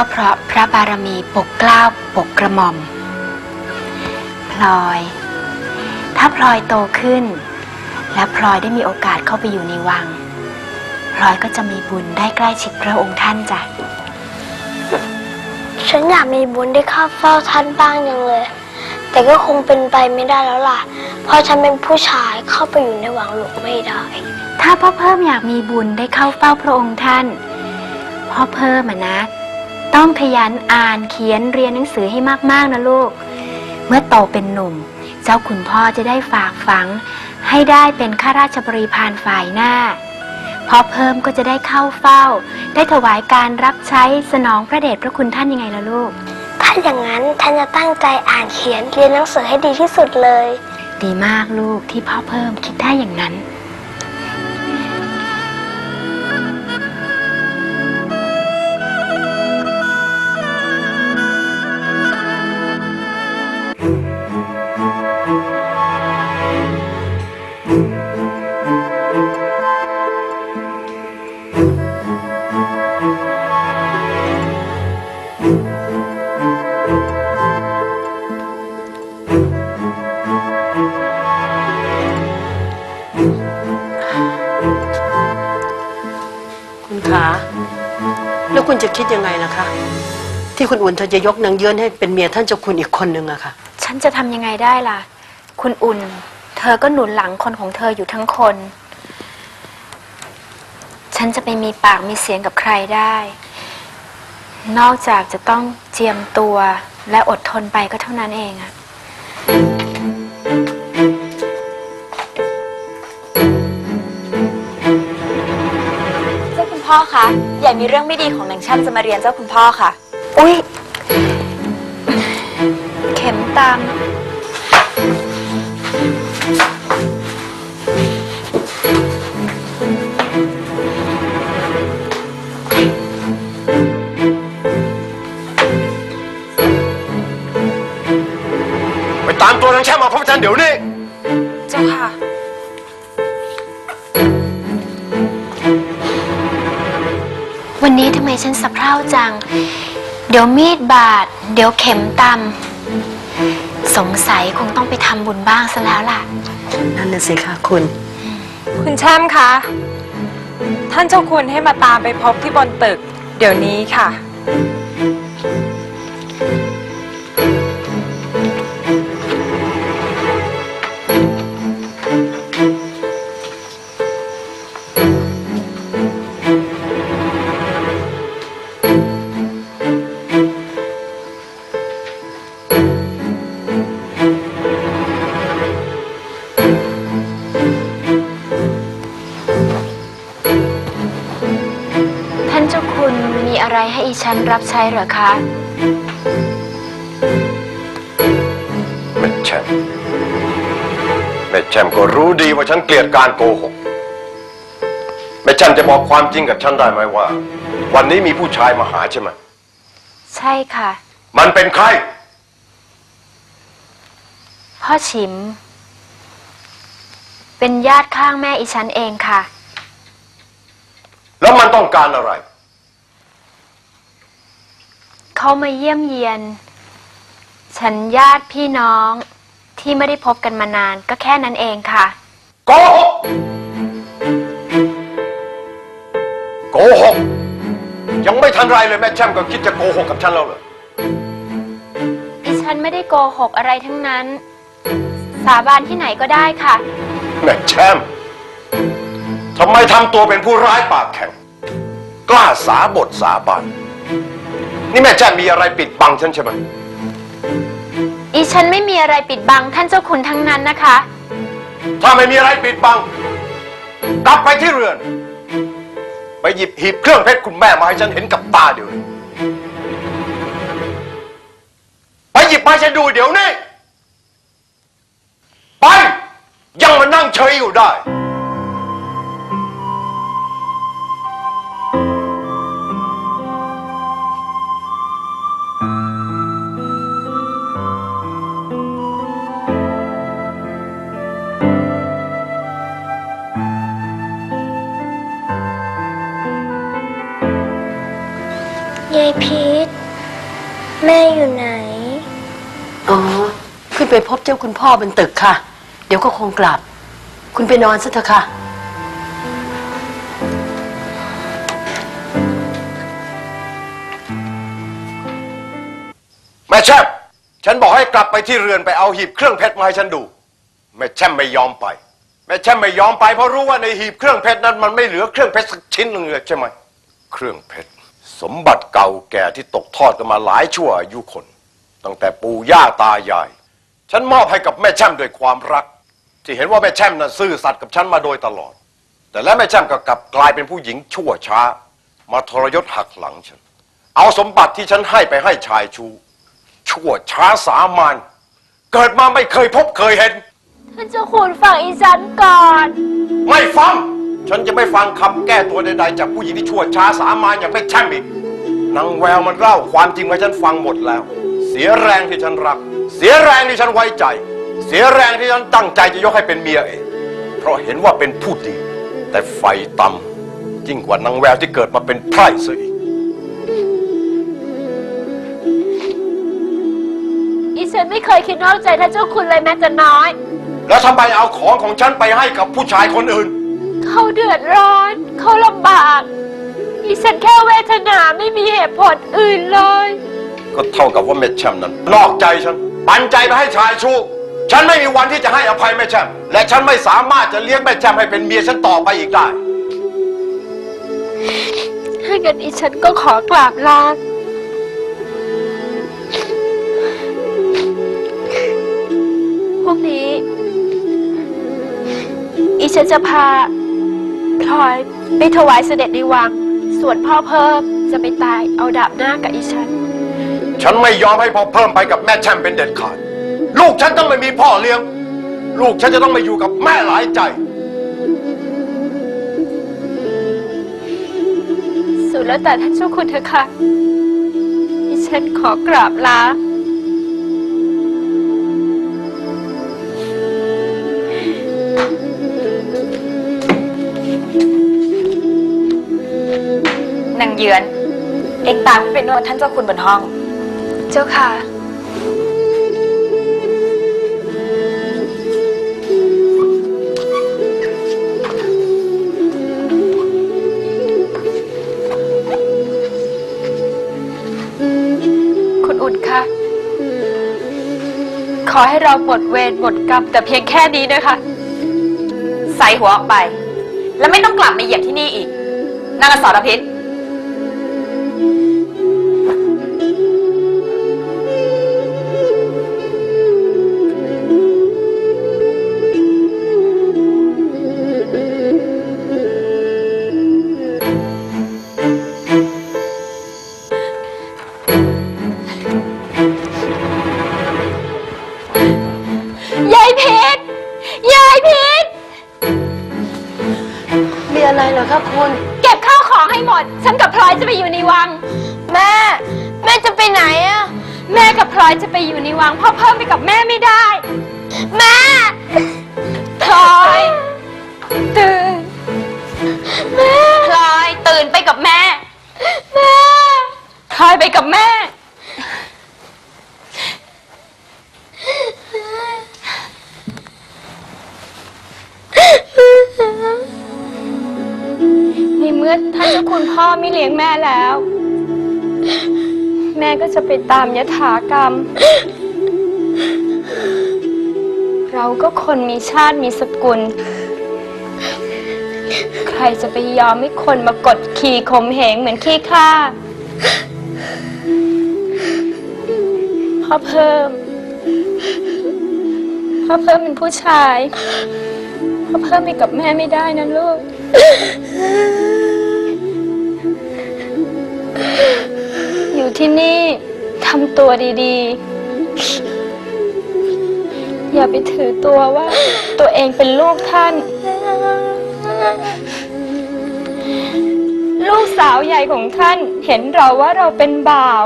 ก็เพราะพระบารมีปกเกล้าปกกระหม่อม พลอย ถ้าพลอยโตขึ้น และพลอยได้มีโอกาสเข้าไปอยู่ในวัง พลอยก็จะมีบุญได้ใกล้ชิดพระองค์ท่านจ้ะ ฉันอยากมีบุญได้เข้าเฝ้าท่านบ้างยังเลย แต่ก็คงเป็นไปไม่ได้แล้วล่ะ เพราะฉันเป็นผู้ชายเข้าไปอยู่ในวังหลวงไม่ได้ ถ้าพ่อเพิ่มอยากมีบุญได้เข้าเฝ้าพระองค์ท่าน พ่อเพิ่มอะนะ ต้องขยันอ่านเขียนเรียนหนังสือให้มากๆนะลูก เมื่อโตเป็นหนุ่ม เจ้าคุณพ่อจะได้ฝากฝัง ให้ได้เป็นข้าราชบริพารฝ่ายหน้าพ่อเพิ่มก็จะได้เข้าเฝ้า ได้ถวายการรับใช้สนองพระเดชพระคุณท่านยังไงล่ะลูก ถ้าอย่างนั้นฉันจะตั้งใจอ่านเขียนเรียนหนังสือให้ดีที่สุดเลย ดีมากลูกที่พ่อเพิ่มคิดได้อย่างนั้น คิดยังไงล่ะคะ ที่คุณอุ่นเธอจะยกนางเยือนให้เป็นเมียท่านเจ้าคุณอีกคนนึงอะค่ะ ฉันจะทำยังไงได้ล่ะ คุณอุ่น เธอก็หนุนหลังคนของเธออยู่ทั้งคน ฉันจะไปมีปากมีเสียงกับใครได้ นอกจากจะต้องเจียมตัวและอดทนไปก็เท่านั้นเองอะ พ่อคะอย่มีเรื่องไม่ดีของนางช่มจะมาเรียนเจ้าคุณพ่อค่ะ อุ้ยเข็มตาม วันนี้ทำไมฉันสะเพร่าจัง เดี๋ยวมีดบาด เดี๋ยวเข็มตำสงสัยคงต้องไปทำบุญบ้างซะแล้วล่ะ นั่นน่ะสิคะคุณ คุณแช่มคะ ท่านเจ้าคุณให้มาตามไปพบที่บนตึก เดี๋ยวนี้ค่ะ ฉันรับใช้เหรอคะแม่แช่มแม่แช่มก็รู้ดีว่าฉันเกลียดการโกหกแม่แช่มจะบอกความจริงกับฉันได้ไหมว่า วันนี้มีผู้ชายมาหาใช่ไหมใช่ค่ะ มันเป็นใคร พ่อฉิม เป็นญาติข้างแม่อีฉันเองค่ะ แล้วมันต้องการอะไร เขามาเยี่ยมเยียน ฉันญาติพี่น้องที่ไม่ได้พบกันมานานก็แค่นั้นเองค่ะ โกหกโกหกยังไม่ทันไรเลยแม่แช่มก็คิดจะโกหกกับฉันแล้วเหรออีฉันไม่ได้โกหกอะไรทั้งนั้น สาบานที่ไหนก็ได้ค่ะ แม่แช่มทำไมทำตัวเป็นผู้ร้ายปากแข็ง กล้าสาบทสาบาน นี่แม่แช่มมีอะไรปิดบังฉันใช่ไหมอีฉันไม่มีอะไรปิดบังท่านเจ้าคุณทั้งนั้นนะคะ ถ้าไม่มีอะไรปิดบัง กลับไปที่เรือน ไปหยิบหีบเครื่องเพชรคุณแม่มาให้ฉันเห็นกับตาเดี๋ยวนี้ไปหยิบมาให้ฉันดูเดี๋ยวนี้ ไป ยังมานั่งเฉยอยู่ได้ายพีทแม่อยู่ไหน อ๋อ ขึ้นไปพบเจ้าคุณพ่อบนตึกค่ะ เดี๋ยวก็คงกลับ คุณไปนอนซะเถอะค่ะ แม่แช่มฉันบอกให้กลับไปที่เรือนไปเอาหีบเครื่องเพชรมาให้ฉันดู แม่แช่มไม่ยอมไป แม่แช่มไม่ยอมไปเพราะรู้ว่าในหีบเครื่องเพชรนั้นมันไม่เหลือเครื่องเพชรสักชิ้นหนึ่งเลยใช่ไหม เครื่องเพชร สมบัติเก่าแก่ที่ตกทอดกันมาหลายชั่วอายุคน ตั้งแต่ปู่ย่าตายาย ฉันมอบให้กับแม่แช่มด้วยความรัก ที่เห็นว่าแม่แช่มน่ะซื่อสัตย์กับฉันมาโดยตลอด แต่แล้วแม่แช่มก็กลับกลายเป็นผู้หญิงชั่วช้า มาทรยศหักหลังฉัน เอาสมบัติที่ฉันให้ไปให้ชายชู ชั่วช้าสามัญเกิดมาไม่เคยพบเคยเห็น ท่านเจ้าคุณฟังอีฉันก่อน ไม่ฟัง ฉันจะไม่ฟังคำแก้ตัวใดๆจากผู้หญิงที่ชั่วช้าสามัญอย่างแม่แช่มอีกนางแววมันเล่าความจริงมาฉันฟังหมดแล้ว เสียแรงที่ฉันรัก เสียแรงที่ฉันไว้ใจ เสียแรงที่ฉันตั้งใจจะยกให้เป็นเมียเองเพราะเห็นว่าเป็นผู้ดี แต่ไฟต่ำยิ่งกว่านางแววที่เกิดมาเป็นไพร่ซะอีกอีฉันไม่เคยคิดนอกใจท่านเจ้าคุณเลยแม้แต่น้อย แล้วทำไมเอาของของฉันไปให้กับผู้ชายคนอื่น เขาเดือดร้อน เขาลำบากอีฉันแค่เวทนาไม่มีเหตุผลอื่นเลย ก็เท่ากับว่าแม่แช่มนั้น นอกใจฉัน ปันใจไปให้ชายชู้ฉันไม่มีวันที่จะให้อภัยแม่แช่มและฉันไม่สามารถจะเลี้ยงแม่แช่มให้เป็นเมียฉันต่อไปอีกได้ถ้างั้นอีฉันก็ขอกราบลาพวกนี้อีฉันจะพา พลอยไปถวายเสด็จในวัง ส่วนพ่อเพิ่มจะไปตายเอาดาบหน้ากับอีฉัน ฉันไม่ยอมให้พ่อเพิ่มไปกับแม่แช่มเป็นเด็ดขาด ลูกฉันต้องไม่มีพ่อเลี้ยง ลูกฉันจะต้องมาอยู่กับแม่หลายใจ สุดแล้วแต่ท่านเจ้าคุณเถอะค่ะดิฉันขอกราบลา เยือน เอ็งตามไปนวดท่านเจ้าคุณบนห้อง เจ้าค่ะ คุณอุ่นคะขอให้เราหมดเวรหมดกรรมแต่เพียงแค่นี้นะคะ ใส่หัวออกไป แล้วไม่ต้องกลับมาเหยียบที่นี่อีกนางอสรพิษ เหรอครับคุณ เก็บข้าวของให้หมด ฉันกับพลอยจะไปอยู่ในวัง แม่ แม่จะไปไหนอะแม่กับพลอยจะไปอยู่ในวังพ่อเพิ่มไปกับแม่ไม่ได้ แม่ เมื่อท่านเจ้าคุณพ่อไม่เลี้ยงแม่แล้ว แม่ก็จะไปตามยถากรรม เราก็คนมีชาติมีสกุล ใครจะไปยอมให้คนมากดขี่ข่มเหงเหมือนขี้ข้าพ่อเพิ่มพ่อเพิ่มเป็นผู้ชายพ่อเพิ่มไปกับแม่ไม่ได้นะลูก อยู่ที่นี่ทำตัวดีๆ อย่าไปถือตัวว่าตัวเองเป็นลูกท่าน ลูกสาวใหญ่ของท่านเห็นเราว่าเราเป็นบ่าว